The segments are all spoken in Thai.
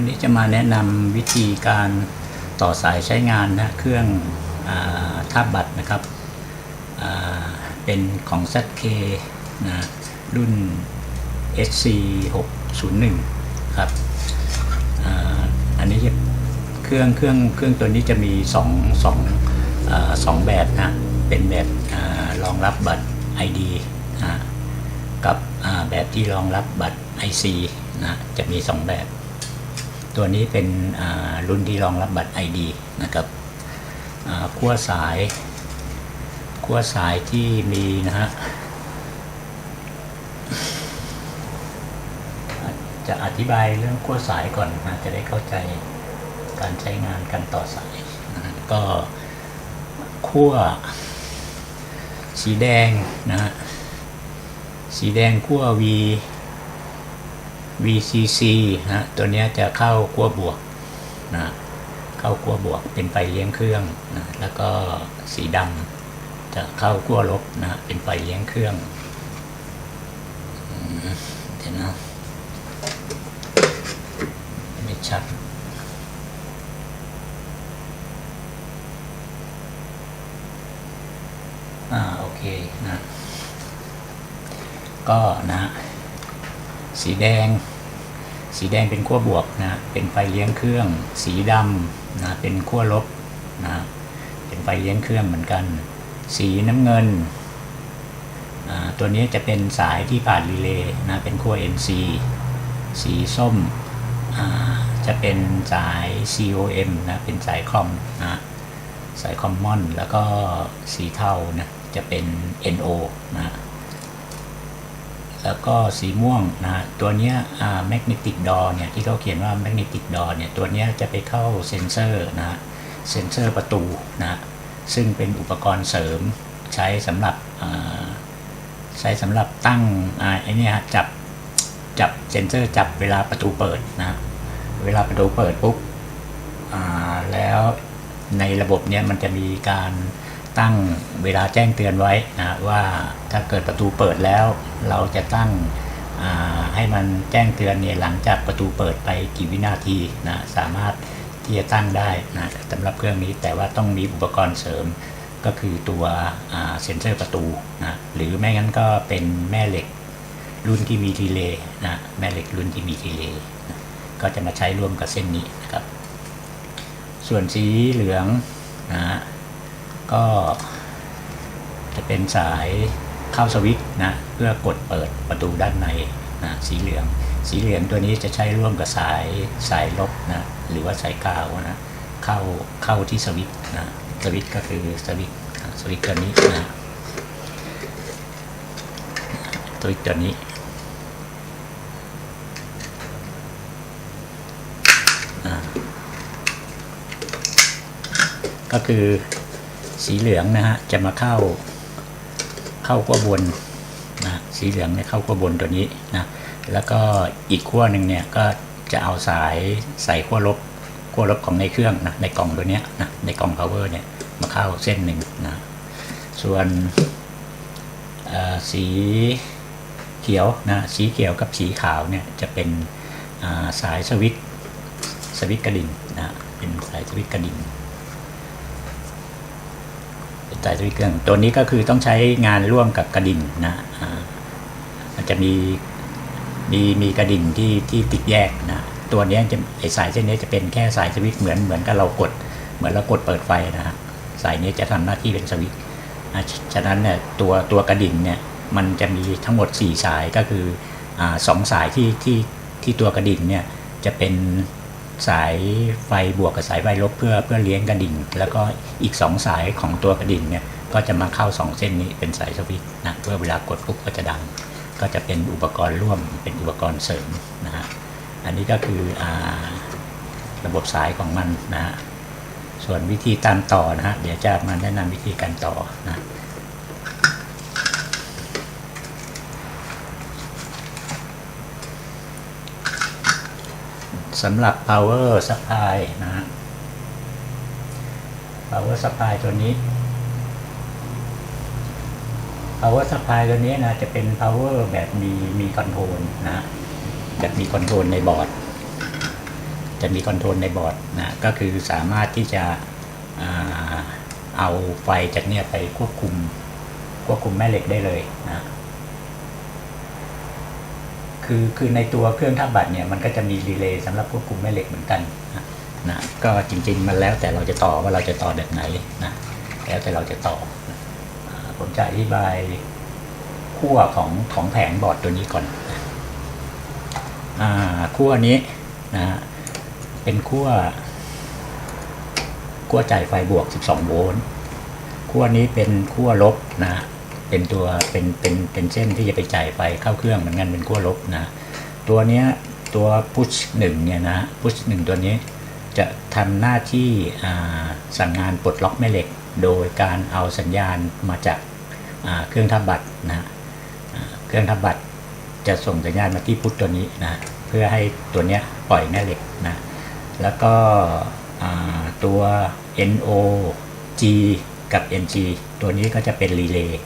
วันนี้จะมาแนะนำวิธีการต่อสายใช้งานนะเครื่องอาทาบบัตรนะครับเป็นของ ZK นะรุ่น SC 601ครับออันนี้เครื่องเครื่องเครื่องตัวนี้จะมี2องสองอสองแบบนะเป็นแบบอรองรับบัตร ID นะกับแบบที่รองรับบัตร IC นะจะมี 2 แบบ ตัวนี้เป็นรุ่นที่รองรับบัตร ID นะครับขั้วสายขั้วสายที่มีนะฮะจะอธิบายเรื่องขั้วสายก่อนนะจะได้เข้าใจการใช้งานการต่อสายนะก็ขั้วสีแดงนะฮะสีแดงขั้ว V VCC นะตัวนี้จะเข้าขั้วบวกนะเข้าขั้วบวกเป็นไฟเลี้ยงเครื่องนะแล้วก็สีดำจะเข้าขั้วลบนะเป็นไฟเลี้ยงเครื่องเดี๋ยวนะไม่ชัดอ่าโอเคนะก็นะ สีแดง สีแดงเป็นขั้วบวกนะเป็นไฟเลี้ยงเครื่อง สีดำนะเป็นขั้วลบนะเป็นไฟเลี้ยงเครื่องเหมือนกัน สีน้ำเงินอ่าตัวนี้จะเป็นสายที่ผ่านรีเลย์นะเป็นขั้ว NC สีส้มอ่าจะเป็นสาย COM นะเป็นสายคอมนะสายคอมมอน แล้วก็สีเทานะจะเป็น NO นะ แล้วก็สีม่วงนะฮะตัวเนี้ยอ่า magnetic door เนี่ยที่เขาเขียนว่า magnetic door เนี่ยตัวเนี้ยจะไปเข้าเซนเซอร์นะเซนเซอร์ประตูนะซึ่งเป็นอุปกรณ์เสริมใช้สำหรับอ่าใช้สำหรับตั้งอ่าไอเนี่ยจับจับเซนเซอร์จับเวลาประตูเปิดนะเวลาประตูเปิดปุ๊บอ่าแล้วในระบบเนี่ยมันจะมีการ ตั้งเวลาแจ้งเตือนไว้นะว่าถ้าเกิดประตูเปิดแล้ว เราจะตั้งให้มันแจ้งเตือนเนี่ยหลังจากประตูเปิดไปกี่วินาทีนะสามารถที่จะตั้งได้นะสำหรับเครื่องนี้แต่ว่าต้องมีอุปกรณ์เสริมก็คือตัวเซ็นเซอร์ประตูนะหรือไม่งั้นก็เป็นแม่เหล็กรุ่นที่มีทีเลย์นะแม่เหล็กรุ่นที่มีทีเลย์นะก็จะมาใช้ร่วมกับเส้นนี้นะครับ ส่วนสีเหลืองนะฮะ ก็จะเป็นสายเข้าสวิตช์นะเพื่อกดเปิดประตูด้านในนะสีเหลือง สีเหลืองตัวนี้จะใช้ร่วมกับสายสายลบนะหรือว่าสายกาวนะเข้าเข้าที่สวิตช์นะสวิตช์ก็คือสวิตช์สวิตช์ตัวนี้นะสวิตช์ตัวนี้ก็คือ สีเหลืองนะฮะจะมาเข้าเข้าขั้วบนนะสีเหลืองเนี่ยเข้าขั้วบนตัวนี้นะแล้วก็อีกขั้วหนึ่งเนี่ยก็จะเอาสายใส่ขั้วลบขั้วลบของในเครื่องนะในกล่องตัวเนี้ยนะในกล่อง power เนี่ยมาเข้าเส้นหนึ่งนะส่วนอ่อสีเขียวนะสีเขียวกับสีขาวเนี่ยจะเป็นอ่าสายสวิตสวิตกระดิ่งนะเป็นสายสวิตกระดิ่ง สายสวิตช์เครื่องตัวนี้ก็คือต้องใช้งานร่วมกับกระดิ่งนะอ่ามันจะมีมีมีกระดิ่งที่ที่ติดแยกนะตัวนี้จะไอสายเส้นนี้จะเป็นแค่สายสวิตช์เหมือนเหมือนกับเรากด เหมือนเรากดเปิดไฟนะฮะสายนี้จะทำหน้าที่เป็นสวิตช์นะฉะนั้นเนี่ยตัวตัวกระดิ่งเนี่ยมันจะมีทั้งหมด 4 สายก็คืออ่าสองสายที่ที่ที่ตัวกระดิ่งเนี่ยจะเป็น สายไฟบวกกับสายไฟลบเพื่อเพื่อเลี้ยงกระดิ่ง แล้วก็อีก 2 สายของตัวกระดิ่งเนี่ยก็จะมาเข้า 2 เส้นนี้เป็นสายสวิตช์นะเพื่อเวลากดปุ๊บก็จะดัง ก็จะเป็นอุปกรณ์ร่วมเป็นอุปกรณ์เสริมนะฮะอันนี้ก็คืออาระบบสายของมันนะฮะส่วนวิธีตามต่อนะฮะเดี๋ยวจะมาแนะนำวิธีการต่อนะ สำหรับ power supply นะฮะ power supply ตัวนี้ power supply ตัวนี้นะจะเป็น power แบบมีมีคอนโทรลนะแบบมีคอนโทรลในบอร์ด จะมีคอนโทรลในบอร์ดนะก็คือสามารถที่จะเอาไฟจากเนี่ยไปควบคุมควบคุมแม่เหล็กได้เลยนะ คือคือในตัวเครื่องทับบัตรเนี่ยมันก็จะมีรีเลย์สำหรับควบคุมแม่เหล็กเหมือนกันนะก็จริง ๆ มันแล้วแต่เราจะต่อว่าเราจะต่อแบบไหนนะแล้วแต่เราจะต่อนะผมจะอธิบายขั้วของของแผงบอร์ดตัวนี้ก่อนขั้วนี้นะเป็นขั้วขั้วจ่ายไฟบวก 12 โวลต์ขั้วนี้เป็นขั้วลบนะ เป็นตัวเป็นเป็นเป็นเส้นที่จะไปจ่ายไฟเข้าเครื่องเหมือนกันเป็นขั้วลบนะ ตัวเนี้ยตัวพุชหนึ่งเนี่ยนะพุชหนึ่งตัวนี้จะทำหน้าที่สั่งงานปลดล็อกแม่เหล็ก โดยการเอาสัญญาณมาจากาเครื่องทับบัตรนะเครื่องทับบัตรจะส่งสัญญาณมาที่พุชตัวนี้นะเพื่อให้ตัวเนี้ยปล่อยแม่เหล็กนะแล้วก็ตัว NO G กับ NG ตัวนี้ก็จะเป็นรีเลย์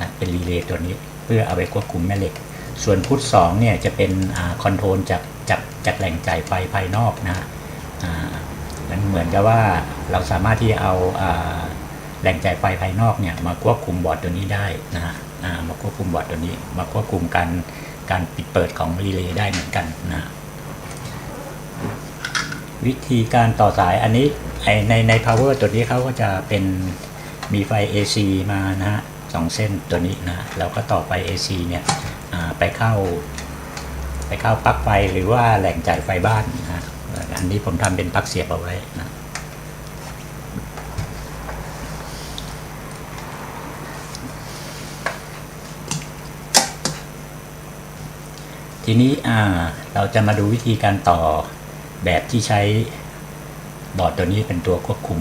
นะเป็นรีเลย์ตัวนี้เพื่อเอาไปควบคุมแม่เหล็ก ส่วนพุทสองเนี่ยจะเป็นคอนโทรลจากจากจากแหล่งจ่ายไฟภายนอกนะฮะอ่ามันเหมือนกับว่าเราสามารถที่เอาอาแหล่งจ่ายไฟภายนอกเนี่ยมาควบคุมบอร์ดตัวนี้ได้นะฮะมาควบคุมบอร์ดตัวนี้ มาควบคุมการการปิดเปิดของรีเลย์ได้เหมือนกันนะฮะวิธีการต่อสายอันนี้ในใน power ตัวนี้เขาก็จะเป็นมีไฟ AC มานะฮะ สองเส้นตัวนี้นะแล้วก็ต่อไฟ AC เนี่ยไปเข้า ไปเข้าปลั๊กไฟหรือว่าแหล่งจ่ายไฟบ้านนะฮะอันนี้ผมทำเป็นปลั๊กเสียบเอาไว้นะทีนี้เราจะมาดูวิธีการต่อแบบที่ใช้บอร์ดตัวนี้เป็นตัวควบคุม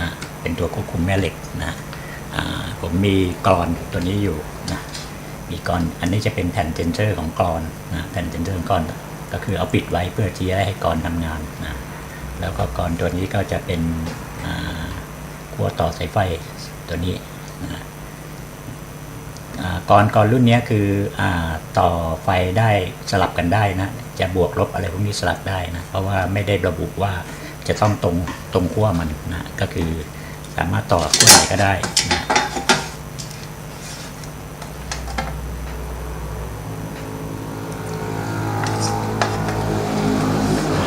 นะเป็นตัวควบคุมแม่เหล็กนะ ผมมีกรอนตัวนี้อยู่นะมีกรอนอันนี้จะเป็นแผ่นเจนเซอร์ของกรอนนะแผ่นเจนเซอร์ของกรอนก็คือเอาปิดไว้เพื่อที่จะให้กรอนทำงานนะแล้วก็กรอนตัวนี้ก็จะเป็นขั้วต่อสายไฟตัวนี้นะก่อนก่อนรุ่นนี้คืออต่อไฟได้สลับกันได้นะ จะบวกลบอะไรพวกนี้สลับได้นะ เพราะว่าไม่ได้ระบุว่าจะต้องตรงตรงขั้วมันนะ ก็คือ สามารถต่อขั้วไหนก็ได้นะ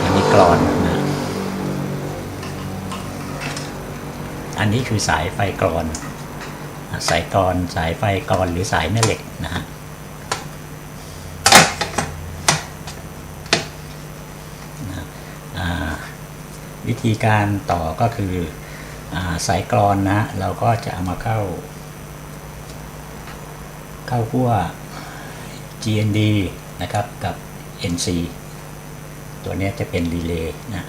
อันนี้กรอนนะอันนี้คือสายไฟกรอน สายกรอนสายไฟกรอนหรือสายแม่เหล็กนะฮะนะวิธีการต่อก็คือ สายกรอนนะเราก็จะเอามาเข้า เข้าขั้ว GND นะครับกับ NC ตัวนี้จะเป็นรีเลย์นะ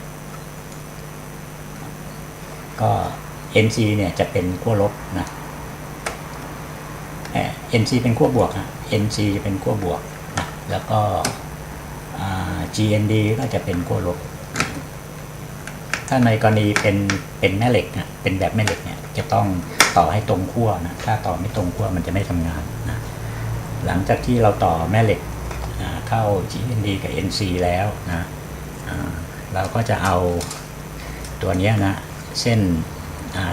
ก็ NC เนี่ยจะเป็นขั้วลบนะเอ่อ NC เป็นขั้วบวกฮะ NC จะเป็นขั้วบวกนะแล้วก็ GND ก็จะเป็นขั้วลบ ถ้าในกรณีเป็นเป็นแม่เหล็กนะเป็นแบบแม่เหล็กเนี่ยจะต้องต่อให้ตรงขั้วนะถ้าต่อไม่ตรงขั้วมันจะไม่ทำงานนะหลังจากที่เราต่อแม่เหล็กอ่าเข้า GND กับ NC แล้วนะเราก็จะเอาตัวเนี้ยนะเส้น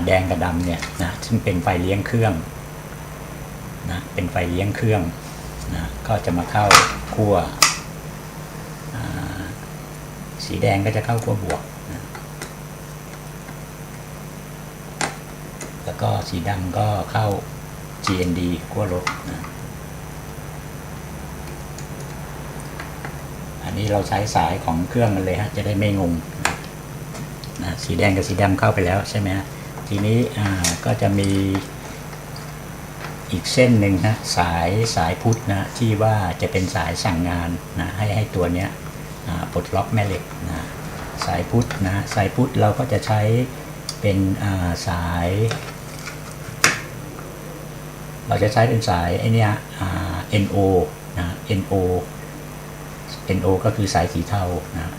แดงกับดำเนี่ยนะซึ่งเป็นไฟเลี้ยงเครื่องนะเป็นไฟเลี้ยงเครื่องนะก็จะมาเข้าขั้วสีแดงก็จะเข้าขั้วบวกนะ แล้วก็สีดำก็เข้า GND ขั้วลบนะอันนี้เราใช้สายของเครื่องมันเลยฮะจะได้ไม่งงนะสีแดงกับสีดำเข้าไปแล้วใช่ไหมฮะทีนี้ก็จะมีอีกเส้นหนึ่งนะสายสายพุทธนะที่ว่าจะเป็นสายสั่งงานนะให้ให้ตัวเนี้ยปลดล็อกแม่เหล็กนะสายพุทธนะสายพุทธเราก็จะใช้เป็นาสาย เราจะใช้เป็นสายไอเนี้ย NO นะ NO NO ก็คือสายสีเทานะ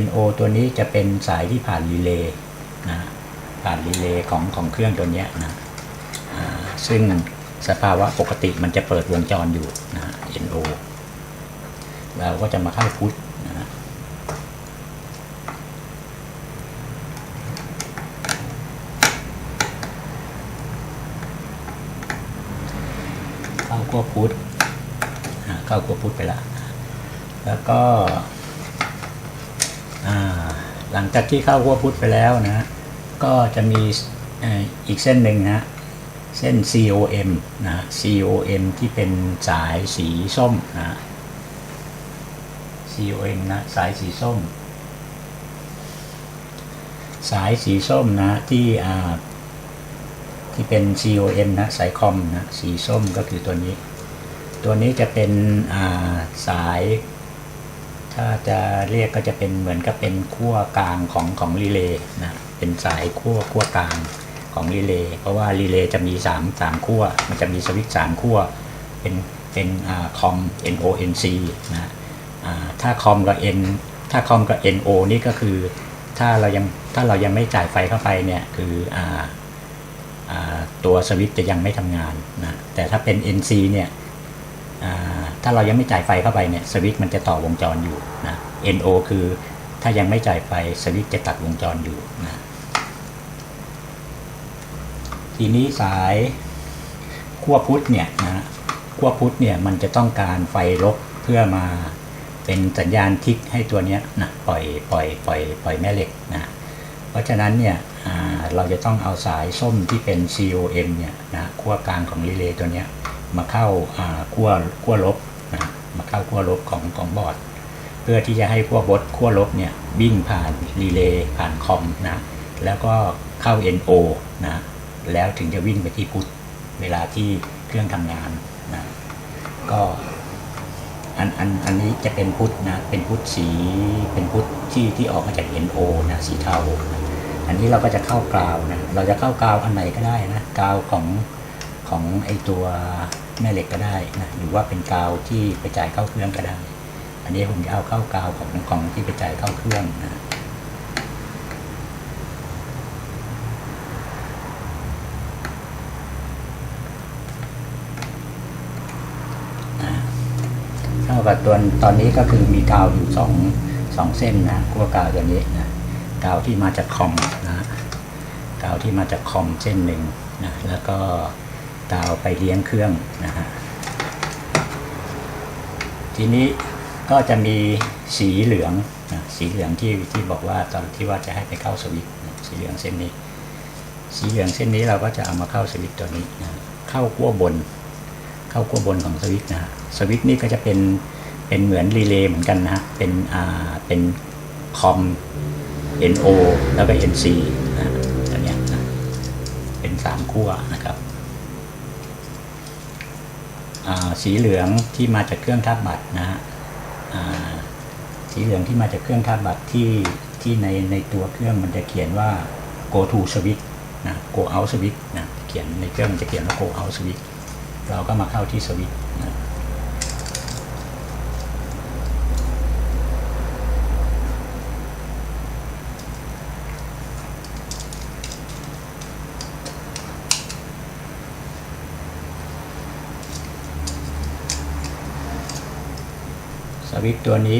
NO ตัวนี้จะเป็นสายที่ผ่านรีเลย์นะผ่านรีเลย์ของของเครื่องตัวเนี้ยนะซึ่งสภาวะปกติมันจะเปิดวงจรอยู่นะ NO เราก็จะมาเข้าพุทนะฮะ ขั้วพุทธเข้าขั้วพุทธไปละแล้วก็หลังจากที่เข้าขั้วพุทธไปแล้วนะก็จะมีอีกเส้นหนึ่งนะเส้น COM นะ COM ที่เป็นสายสีส้มนะ COM นะสายสีส้ม สายสีส้มนะที่ ที่เป็น COM นะสายคอมนะสีส้มก็คือตัวนี้ ตัวนี้จะเป็นาสาย ถ้าจะเรียกก็จะเป็นเหมือนกับเป็นขั้วกลางของของรีเลย์นะเป็นสายขั้วขั้วกลางของรีเลย์เพราะว่ารีเลย์จะมี3 3ขั้วมันจะมีสวิตช์3ขั้วเป็นเป็นคอม NONC นะถ้าคอมกับ N ถ้าคอมกับ NO นี่ก็คือถ้าเรายังถ้าเรายังไม่จ่ายไฟเข้าไปเนี่ยคืออ ตัวสวิตช์จะยังไม่ทำงานนะแต่ถ้าเป็น NC เนี่ยถ้าเรายังไม่จ่ายไฟเข้าไปเนี่ยสวิตช์มันจะต่อวงจรอยู่นะ NO คือถ้ายังไม่จ่ายไฟสวิตช์จะตัดวงจรอยู่นะทีนี้สายขั้วพุทธเนี่ยนะขั้วพุทธเนี่ยมันจะต้องการไฟลบเพื่อมาเป็นสัญญาณทิกให้ตัวเนี้ยนะปล่อยปล่อยปล่อยปล่อยแม่เหล็กนะเพราะฉะนั้นเนี่ย เราจะต้องเอาสายส้มที่เป็น COM เนี่ยนะขั้วกลางของรีเลย์ตัวเนี้ยมาเข้าขั้วขั้วลบนะมาเข้าขั้วลบของของบอร์ด เพื่อที่จะให้ขั้วบดขั้วลบเนี่ยวิ่งผ่านรีเลย์ผ่านคอมนะแล้วก็เข้า NO นะแล้วถึงจะวิ่งไปที่พุทเวลาที่เครื่องทำงานนะก็อันอันอันนี้จะเป็นพุทนะเป็นพุทสีเป็นพุทที่ที่ออกมาจาก NO นะสีเทานะ อันนี้เราก็จะเข้ากราวนะ เราจะเข้ากราวอันไหนก็ได้นะกราวของของไอตัวแม่เหล็กก็ได้นะ หรือว่าเป็นกาวที่ไปจ่ายเข้าเครื่องก็ได้ อันนี้ผมจะเอาเข้ากาวของของที่ไปจ่ายเข้าเครื่องนะเท่ากับตัวตอนนี้ก็คือมีกาวอยู่สองสองเส้นนะขั้วกาวตัวนี้นะ กาวที่มาจากคอมนะกาวที่มาจากคอมเส้นหนึ่งนะแล้วก็กาวไปเลี้ยงเครื่องนะฮะทีนี้ก็จะมีสีเหลืองนะสีเหลืองที่ที่บอกว่าตอนที่ว่าจะให้ไปเข้าสวิตนะสีเหลืองเส้นนี้ สีเหลืองเส้นนี้เราก็จะเอามาเข้าสวิตตัวนี้นะเข้าขั้วบน เข้าขั้วบนของสวิตนะสวิตนี่ก็จะเป็นเป็นเหมือนรีเลย์เหมือนกันนะฮะเป็นอ่าเป็นคอม NO แล้วก็ NC นะฮะอันเนี้ยนะเป็นสามขั้วนะครับอ่าสีเหลืองที่มาจากเครื่องทับบัตรนะฮะอ่าสีเหลืองที่มาจากเครื่องทับบัตรที่ที่ในในตัวเครื่องมันจะเขียนว่า go to switch นะ go out switch นะเขียนในเครื่องมันจะเขียนว่า go out switch เราก็มาเข้าที่สวิตช์ วิตตัวนี้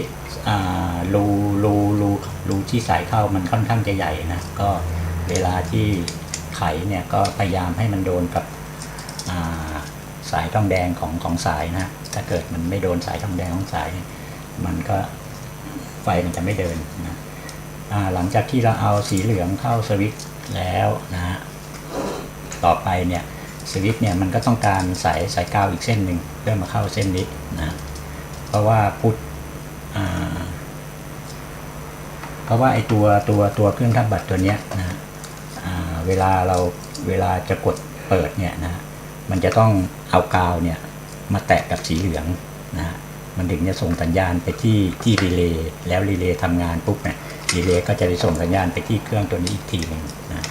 รูรูรูรูที่สายเข้ามันค่อนข้างจะใหญ่นะ ก็เวลาที่ไขเนี่ยก็พยายามให้มันโดนกับาสายทองแดงของของสายนะ ถ้าเกิดมันไม่โดนสายทองแดงของสาย มันก็ไฟมันจะไม่เดินนะหลังจากที่เราเอาสีเหลืองเข้าสวิตแล้วนะ ต่อไปเนี่ยสวิตเนี่ยมันก็ต้องการสายสายกาวอีกเส้นหนึ่งเพื่อมาเข้าเส้นนี้นะ ราะว่าพุทธเพราะว่าไอตัวตัวตัวเครื่องทับบัตรตัวเนี้ยนะเวลาเราเวลาจะกดเปิดเนี่ยนะมันจะต้องเอากาวเนี่ยมาแตะกับสีเหลืองนะมันถึงจะส่งสัญญาณไปที่ที่รีเลย์แล้วรีเลย์ทำงานปุ๊บเนี่ยรีเลย์ก็จะไปส่งสัญญาณไปที่เครื่องตัวนี้อีกทีหนึ่งนะ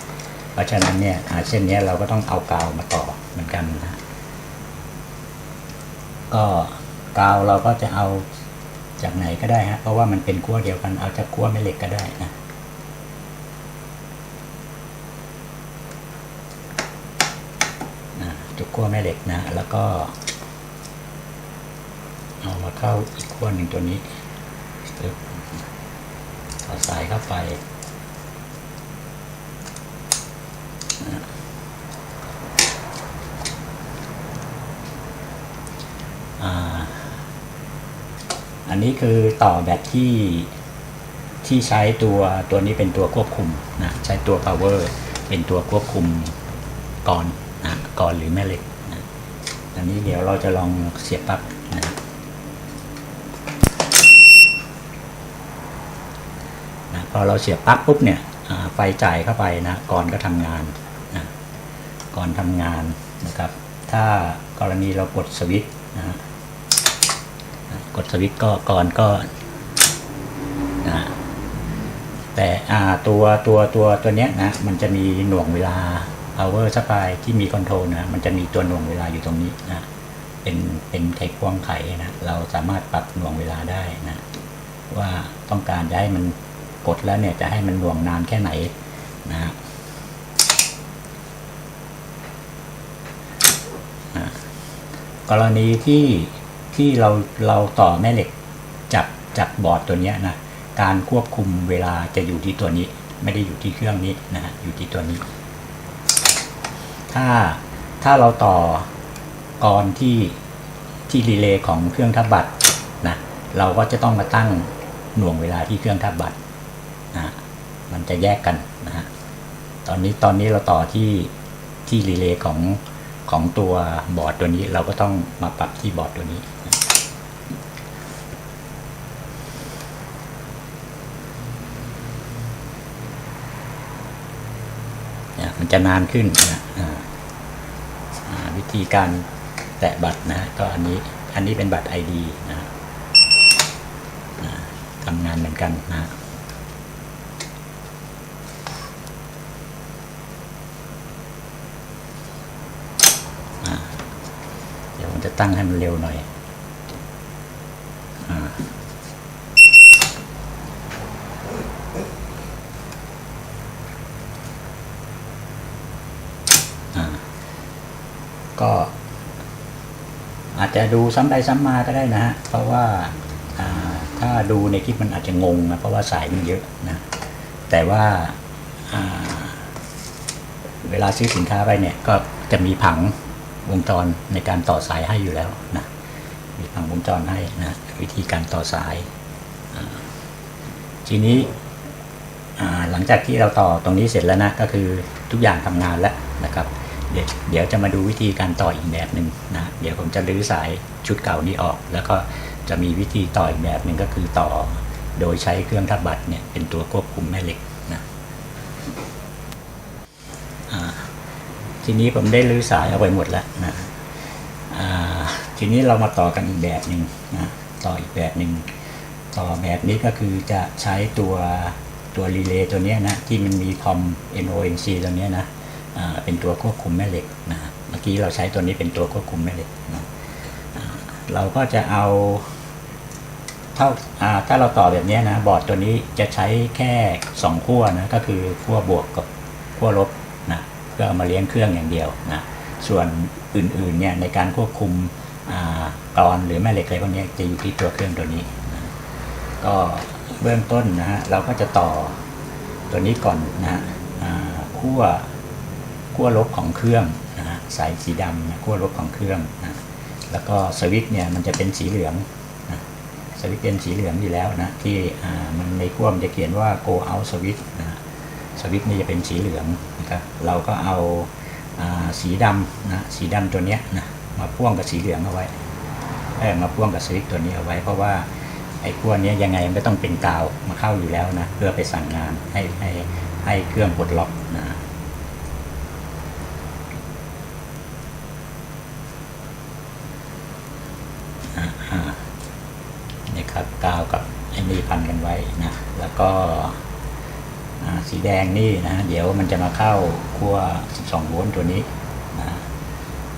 เพราะฉะนั้นเนี่ยเส้นนี้เราก็ต้องเอากาวมาต่อเหมือนกันนะก็ กาวเราก็จะเอาจากไหนก็ได้ฮะเพราะว่ามันเป็นขั้วเดียวกันเอาจากขั้วแม่เหล็กก็ได้นะจุกขั้วแม่เหล็กนะ แล้วก็ เอามาเข้าอีกขั้วหนึ่งตัวนี้ปึ๊บต่อสายเข้าไป อันนี้คือต่อแบตที่ที่ใช้ตัวตัวนี้เป็นตัวควบคุมนะใช้ตัว power เป็นตัวควบคุมก่อนนะก่อนหรือแม่เหล็กนะอันนี้เดี๋ยวเราจะลองเสียบปลั๊กนะนะพอเราเสียบปลั๊กปุ๊บเนี่ยไฟจ่ายเข้าไปนะก่อนก็ทำงานนะก่อนทำงานนะครับ ถ้ากรณีเรากดสวิตช์นะ กดสวิตช์ก็ก่อนก็นะแต่อ่าตัวตัวตัวตัวเนี้ยนะ มันจะมีหน่วงเวลา power supply ที่มีคอนโทรลนะ มันจะมีตัวหน่วงเวลาอยู่ตรงนี้นะเป็นเป็นไขควงไขนะ เราสามารถปรับหน่วงเวลาได้นะ ว่าต้องการจะให้มันกดแล้วเนี่ยจะให้มันหน่วงนานแค่ไหนนะกรณีที่ ที่เราเราต่อแม่เหล็กจากจากบอร์ดตัวเนี้ยนะการควบคุมเวลาจะอยู่ที่ตัวนี้ ไม่ได้อยู่ที่เครื่องนี้นะฮะอยู่ที่ตัวนี้ ถ้าถ้าเราต่อกรที่ที่รีเลย์ของเครื่องทับบัตรนะเราก็จะต้องมาตั้งหน่วงเวลาที่เครื่องทับบัตรนะมันจะแยกกันนะฮะตอนนี้ตอนนี้เราต่อที่ที่รีเลย์ของของตัวบอร์ดตัวนี้เราก็ต้องมาปรับที่บอร์ดตัวนี้นะเนี่ย มันจะนานขึ้นนะวิธีการแตะบัตรนะก็อันนี้อันนี้เป็นบัตร ID นะทำงานเหมือนกันนะเดี๋ยวผมจะตั้งให้มันเร็วหน่อยอาอ่าก็ อา จจะดูซ้ำไปซ้ำมาก็ได้นะฮะเพราะว่าถ้าดูในคลิปมันอาจจะงงนะเพราะว่าสายมันเยอะนะแต่ว่าเวลาซื้อสินค้าไปเนี่ยก็จะมีผังวงจรในการต่อสายให้อยู่แล้วนะมีผังวงจรให้นะวิธีการต่อสายทีนี้หลังจากที่เราต่อตรงนี้เสร็จแล้วนะก็คือทุกอย่างทำงานแล้วนะครับ เดี๋ยวจะมาดูวิธีการต่ออีกแบบหนึ่งนะเดี๋ยวผมจะรื้อสายชุดเก่านี้ออก แล้วก็จะมีวิธีต่ออีกแบบหนึ่งก็คือต่อ โดยใช้เครื่องทับบัตรเนี่ยเป็นตัวควบคุมแม่เหล็กนะทีนี้ผมได้รื้อสายเอาไปหมดแล้วนะทีนี้เรามาต่อกันอีกแบบหนึ่งนะต่ออีกแบบหนึ่งต่อแบบนี้ก็คือจะใช้ตัวตัวรีเลย์ตัวนี้นะที่มันมีคอม NONC ตัวนี้นะ เป็นตัวควบคุมแม่เหล็กนะเมื่อกี้เราใช้ตัวนี้เป็นตัวควบคุมแม่เหล็กนะเราก็จะเอาเท่าถ้าเราต่อแบบนี้นะบอร์ดตัวนี้จะใช้แค่สองขั้วนะก็คือขั้วบวกกับขั้วลบนะเพื่อเอามาเลี้ยงเครื่องอย่างเดียวนะส่วนอื่นๆเนี่ยในการควบคุมกรอนหรือแม่เหล็กอะไรพวกนี้จะอยู่ที่ตัวเครื่องตัวนี้นะก็เบื้องต้นนะฮะเราก็จะต่อตัวนี้ก่อนนะฮะขั้ว ขั้วลบของเครื่องนะฮะสายสีดำนะขั้วลบของเครื่องนะแล้วก็สวิตช์เนี่ยมันจะเป็นสีเหลืองนะสวิตช์เป็นสีเหลืองอยู่แล้วนะที่มันในขั้วมันจะเขียนว่า go out switch นะสวิตช์นี่จะเป็นสีเหลืองนะครับเราก็เอาอาสีดำนะสีดำตัวเนี้ยนะมาพ่วงกับสีเหลืองเอาไว้เออมาพ่วงกับสวิตช์ตัวนี้เอาไว้เพราะว่าไอ้ขั้วเนี้ยยังไงมันก็ต้องเป็นกาวมาเข้าอยู่แล้วนะเพื่อไปสั่งงานให้ให้ให้เครื่องปลดล็อกนะอ่าอ่านี่ครับกาวกับไอ้นี่ พันกันไว้นะแล้วก็สีแดงนี่นะเดี๋ยวมันจะมาเข้าขั้ว 12 โวลต์ตัวนี้นะ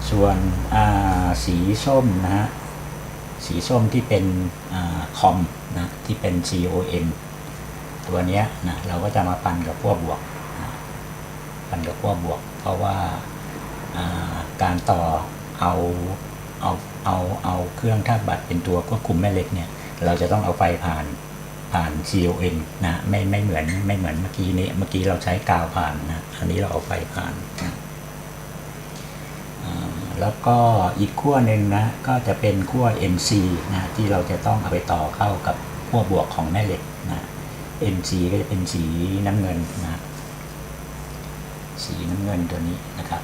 ส่วนสีส้มนะฮะสีส้มที่เป็นอคอมนะที่เป็น COM ตัวนี้นะเราก็จะมาปันกับขั้วบวกนะปันกับขั้วบวก เพราะว่าการต่อเอาเอาเอาเอาเครื่องทับบัตรเป็นตัวควบคุมแม่เหล็กเนี่ย เราจะต้องเอาไฟผ่าน ผ่าน COM นะไม่ไม่เหมือนไม่เหมือนเมื่อกี้นี้เมื่อกี้เราใช้กาวผ่านนะอันนี้เราเอาไฟผ่านนะแล้วก็อีกขั้วหนึ่งนะก็จะเป็นขั้ว NC นะที่เราจะต้องเอาไปต่อเข้ากับขั้วบวกของแม่เหล็กนะ NC ก็จะเป็นสีน้ำเงินนะสีน้ำเงินตัวนี้นะครับ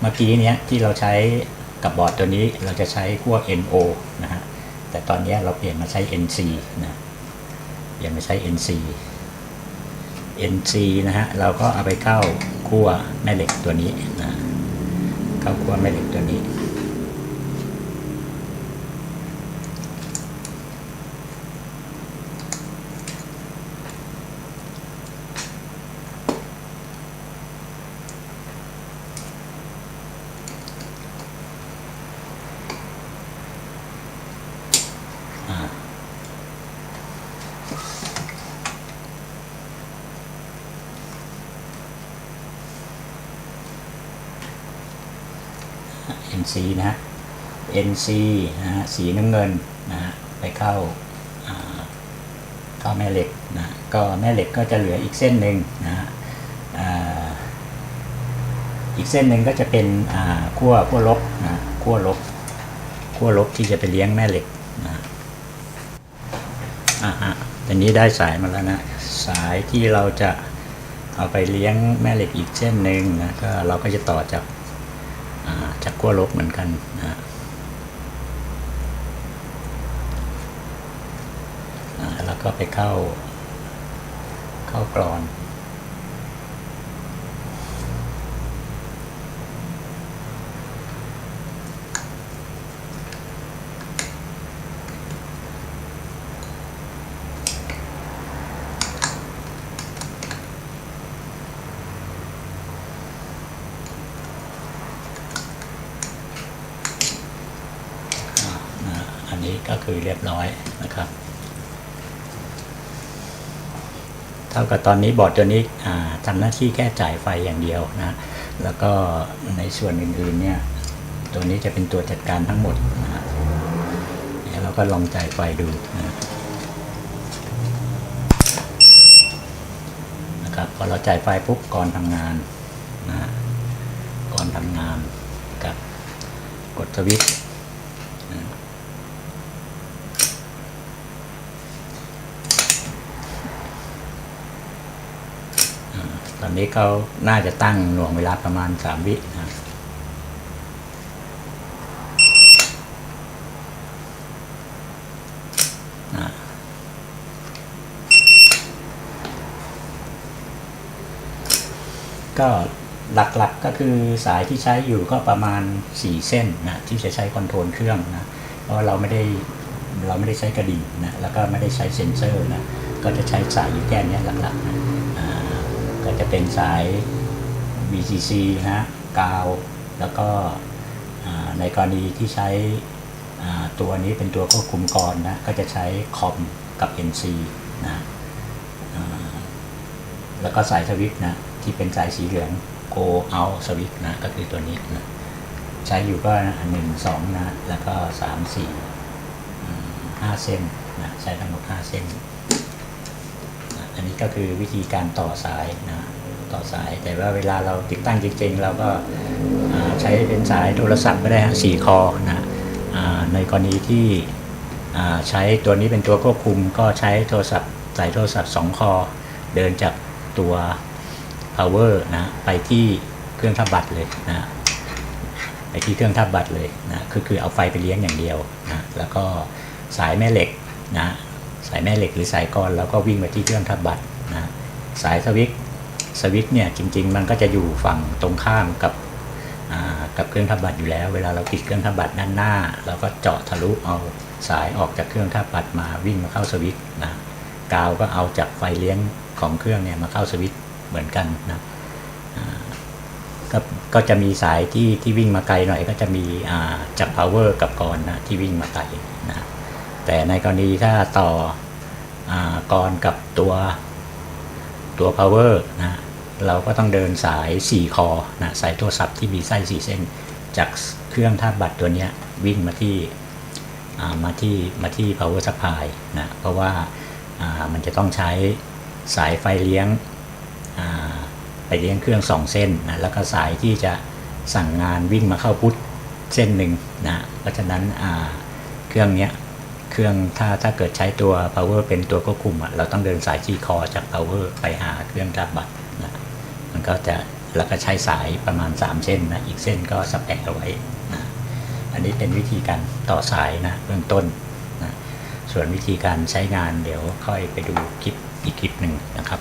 เมื่อกี้เนี้ยที่เราใช้กับบอร์ดตัวนี้เราจะใช้ขั้ว NO นะฮะ แต่ตอนนี้เราเปลี่ยนมาใช้ NC นะเปลี่ยนมาใช้ NC NC นะฮะเราก็เอาไปเข้าคั่วแม่เหล็กตัวนี้นะเข้าคั่วแม่เหล็กตัวนี้ NC นะฮะ NC นะฮะสีน้ำเงินนะฮะไปเข้าอ่าเข้าแม่เหล็กนะก็แม่เหล็กก็จะเหลืออีกเส้นหนึ่งนะฮะอีกเส้นหนึ่งก็จะเป็นขั้วขั้วลบนะขั้วลบขั้วลบที่จะไปเลี้ยงแม่เหล็กนะอ่าฮะตอนนี้ได้สายมาแล้วนะสายที่เราจะเอาไปเลี้ยงแม่เหล็กอีกเส้นหนึ่งนะก็เราก็จะต่อจาก ขั้วลบเหมือนกันนะฮะแล้วก็ไปเข้า เข้ากรอน นะอันนี้ก็ คือเรียบร้อยนะครับ เท่ากับตอนนี้บอร์ดตัวนี้ทำหน้าที่แค่จ่ายไฟอย่างเดียวนะแล้วก็ในส่วนอื่นๆเนี่ยตัวนี้จะเป็นตัวจัดการทั้งหมดนะฮะเดี๋ยวเราก็ลองจ่ายไฟดูนะนะครับพอเราจ่ายไฟปุ๊บก่อนทำงานนะก่อนทำงานกับกดสวิตช์ ตอ นี้เขาน่าจะตั้งหน่วงเวลาประมาณสามวินะก็หลักๆก็คือสายที่ใช้อยู่ก็ประมาณ 4 เส้นนะที่จะใช้คอนโทรลเครื่องนะเพราะเราไม่ได้เราไม่ได้ใช้กระดิ่งนะแล้วก็ไม่ได้ใช้เซ็นเซอร์นะก็จะใช้สายอยู่แค่เนี้ยหลักๆนะ ก็จะเป็นสาย VCC นะฮะกาว แล้วก็ในกรณีที่ใช้ตัวนี้เป็นตัวควบคุมกรนะก็จะใช้คอมกับ NC นะแล้วก็สายสวิตช์นะที่เป็นสายสีเหลือง go out switch นะก็คือตัวนี้นะใช้อยู่ก็หนึ่งสองนะแล้วก็สามสี่ห้าเส้นนะใช้ทั้งหมดห้าเส้น อันนี้ก็คือวิธีการต่อสายนะต่อสาย แต่ว่าเวลาเราติดตั้งจริงๆ เราก็าใช้เป็นสายโทรศัพท์ก็ได้ฮะสี่คอนะอในกรณีที่ใช้ตัวนี้เป็นตัวควบคุมก็ใช้โทรศัพท์สายโทรศัพท์สองคอ เดินจากตัว power นะไปที่เครื่องทับบัตรเลยนะไปที่เครื่องทับบัตรเลยนะคือคือเอาไฟไปเลี้ยงอย่างเดียวนะแล้วก็สายแม่เหล็กนะ สายแม่เหล็กหรือสายก้อนแล้วก็วิ่งมาที่เครื่องทับบัตรนะสายสวิตสวิตเนี่ยจริง ๆ มันก็จะอยู่ฝั่งตรงข้ามกับกับเครื่องทับบัตรอยู่แล้ว เวลาเราติดเครื่องทับบัตรด้านหน้าเราก็เจาะทะลุเอาสายออกจากเครื่องทับบัตรมาวิ่งมาเข้าสวิตนะกาวก็เอาจากไฟเลี้ยงของเครื่องเนี่ยมาเข้าสวิตเหมือนกันนะก็ก็จะมีสายที่ที่วิ่งมาไกลหน่อยก็จะมีอ่าจาก power กับกรนะที่วิ่งมาไกล แต่ในกรณีถ้าต่ออกรกับตัวตัว power นะเราก็ต้องเดินสาย 4 คอนะสายโทรศัพท์ที่มีไส้ 4 เส้น จากเครื่องท่าบัตรตัวนี้วิ่งมาที่มาที่มาที่ power supply นะเพราะว่ามันจะต้องใช้สายไฟเลี้ยงไปเลี้ยงเครื่องสองเส้นนะแล้วก็สายที่จะสั่งงานวิ่งมาเข้าพุทธเส้นหนึ่งนะเพราะฉะนั้นเครื่องเนี้ย เครื่องถ้าถ้าเกิดใช้ตัว power เป็นตัวควบคุมอะเราต้องเดินสายที่คอจาก power ไปหาเครื่องรับบัตรนะมันก็จะแล้วก็ใช้สายประมาณ 3 เส้นนะอีกเส้นก็สแปะเอาไว้นะอันนี้เป็นวิธีการต่อสายนะเบื้องต้นนะส่วนวิธีการใช้งานเดี๋ยวค่อยไปดูคลิปอีกคลิปหนึ่งนะครับ